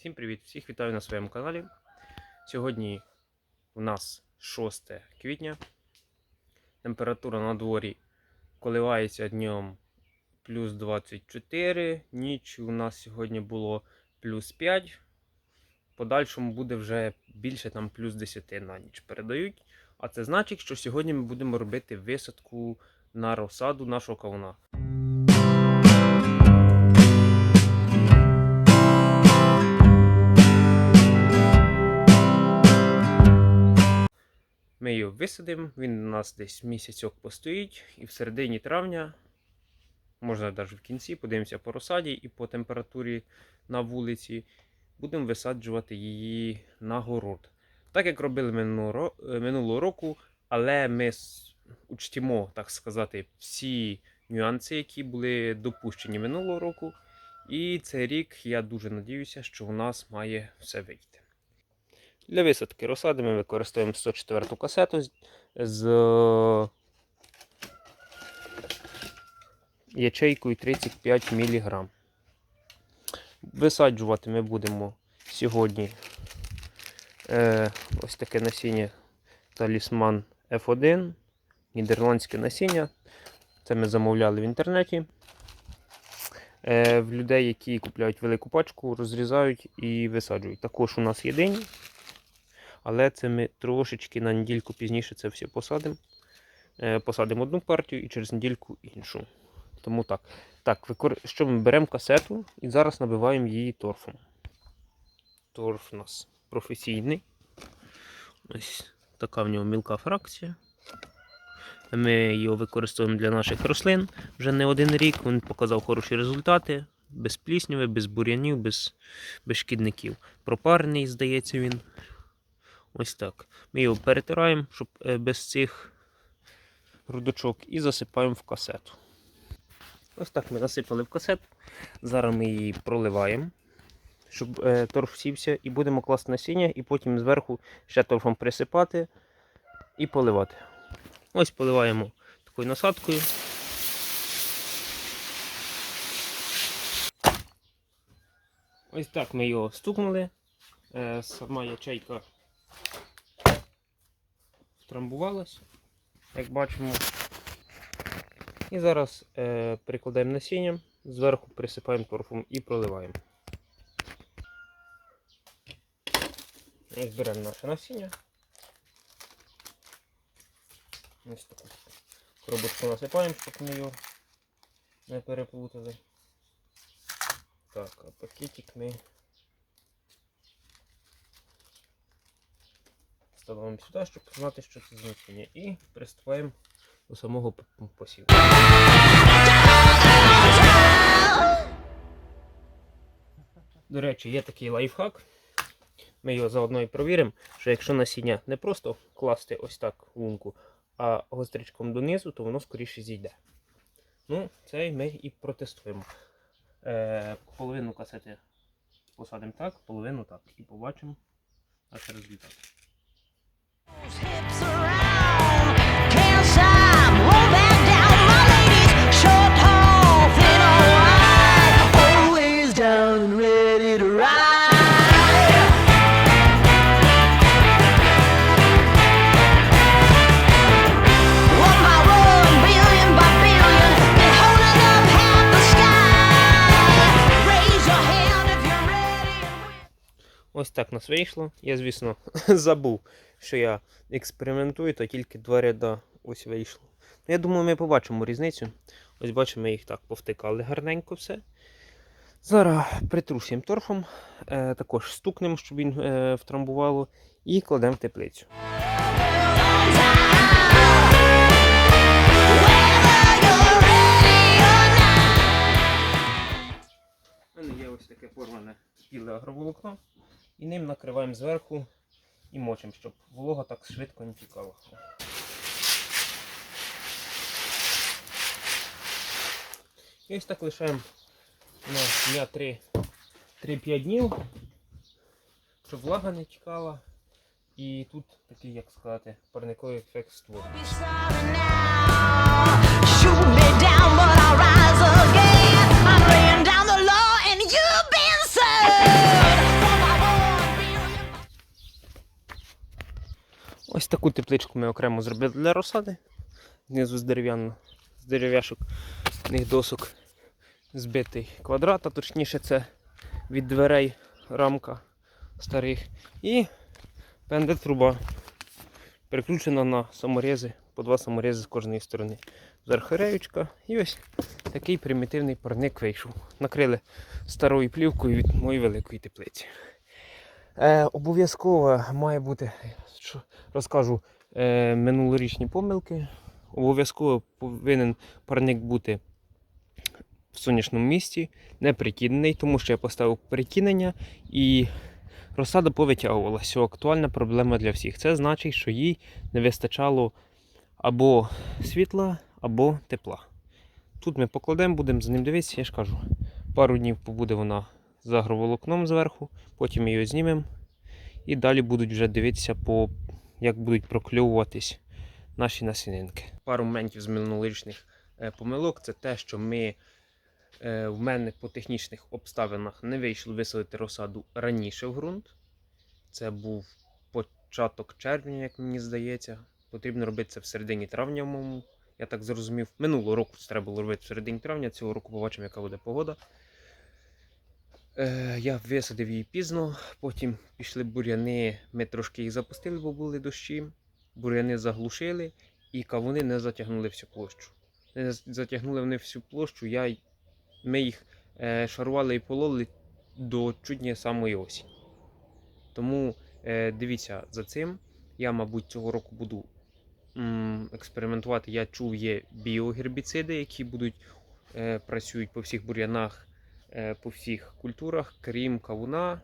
Всім привіт! Всіх вітаю на своєму каналі. Сьогодні у нас 6 квітня. Температура на дворі коливається днем плюс 24. Ніч у нас сьогодні було плюс 5. В подальшому буде вже більше там плюс 10 на ніч передають. А це значить, що сьогодні ми будемо робити висадку на розсаду нашого кавуна. Ми його висадимо, він у нас десь місяцьок постоїть, і в середині травня, можна навіть в кінці, подивимося по розсаді і по температурі на вулиці, будемо висаджувати її на город. Так як робили е, минулого року, але ми учтімо, так сказати, всі нюанси, які були допущені минулого року. І цей рік я дуже надіюся, що у нас має все вийти. Для висадки розсади ми використовуємо 104 касету з- ячейкою 35 мг. Висаджувати ми будемо сьогодні е, ось таке насіння талісман F1, нідерландське насіння. Це ми замовляли в інтернеті. Е, в людей, які купляють велику пачку, розрізають і висаджують. Також у нас є дині. Але це ми трошечки на недільку пізніше це все посадимо. Е, Посадимо одну партію і через недільку іншу. Тому так. Так, що ми беремо касету і зараз набиваємо її торфом. Торф у нас професійний. Ось така в нього мілка фракція. Ми його використовуємо для наших рослин вже не один рік. Він показав хороші результати. Без плісняви, без бур'янів, без, без шкідників. Пропарений, здається, він. Ось так. Ми його перетираємо, щоб е, без цих грудочок, і засипаємо в касету. Ось так ми насипали в касету. Зараз ми її проливаємо, щоб е, торф сівся, і будемо класти насіння, і потім зверху ще торфом присипати і поливати. Ось поливаємо такою насадкою. Ось так ми його стукнули. Е, Сама ячейка втрамбувалась, як бачимо. І зараз е, прикладаємо насінням, зверху присипаємо торфом і проливаємо. Ось беремо наше насіння. Ось таку коробочку насипаємо, щоб ми його не переплутали. Так, а пакетик ми ставимо сюди, щоб знати, що це значення. І приступаємо до самого посіву. До речі, є такий лайфхак. Ми його заодно і провіримо, що якщо насіння не просто класти ось так в лунку, а гостричком донизу, то воно скоріше зійде. Ну, це ми і протестуємо. Е, половину касети посадимо так, половину так. І побачимо наш результат. Ось так нас вийшло. Я, звісно, забув, що я експериментую, то тільки два ряда ось вийшло. Ну, Я думаю, ми побачимо різницю. Ось бачимо, ми їх так повтикали гарненько все. Зараз притрусимо торфом, е, також стукнемо, щоб він е, втрамбувало, і кладемо в теплицю. У мене є ось таке порване біле агроволокно. І ним накриваємо зверху і мочимо, щоб волога так швидко не тікала. І ось так лишаємо на 3 3-5 днів, щоб влага не тікала. І тут такий, як сказати, парниковий ефект створює. Ось таку тепличку ми окремо зробили для розсади. Знизу з дерев'яно, з дерев'яшок них досок збитий квадрат, а точніше це від дверей рамка старих. І пендель труба переключена на саморези, по два саморези з кожної сторони. Зархареючка. І ось такий примітивний парник вийшов. Накрили старою плівкою від моєї великої теплиці. Е, обов'язково має бути, що розкажу, е, минулорічні помилки. Обов'язково повинен парник бути в сонячному місці, не прикинений, тому що я поставив прикинення і розсада повитягувалася. Актуальна проблема для всіх. Це значить, що їй не вистачало або світла, або тепла. Тут ми покладемо, будемо за ним дивитися, я ж кажу. Пару днів побуде вона з агроволокном зверху, потім її знімемо. І далі будуть вже дивитися, по, як будуть прокльовуватись наші насінинки. Пару моментів з минулорічних е, помилок це те, що ми е, в мене по технічних обставинах не вийшло висадити розсаду раніше в ґрунт. Це був початок червня, як мені здається. Потрібно робити це в середині травня, моєму. Я так зрозумів. Минулого року це треба було робити в середині травня, цього року побачимо, яка буде погода. Е, я висадив її пізно, потім пішли буряни, ми трошки їх запустили, бо були дощі. Буряни заглушили і кавуни не затягнули всю площу. Не затягнули вони всю площу, я, ми їх е, шарували і пололи до чудні самої осінь. Тому е, дивіться за цим. Я, мабуть, цього року буду експериментувати. Я чув, є біогербіциди, які будуть працюють по всіх бур'янах, по всіх культурах, крім кавуна.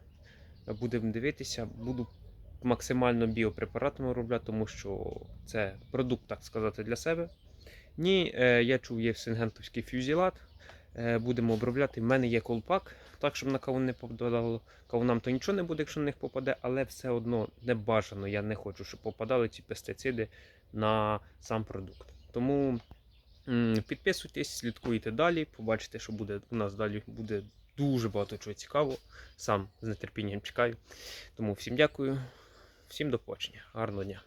Е, Будемо дивитися, буду максимально біопрепаратами робляти, тому що це продукт, так сказати, для себе. Ні, е, я чув, є сингентовський фюзілат. Е, будемо обробляти. В мене є колпак, так щоб на кавун не попадало. Кавунам то нічого не буде, якщо на них попаде, але все одно не бажано. Я не хочу, щоб попадали ці пестициди на сам продукт. Тому підписуйтесь, слідкуйте далі. Побачите, що буде у нас далі буде дуже багато чого цікавого. Сам з нетерпінням чекаю. Тому всім дякую, всім до побачення. Гарного дня.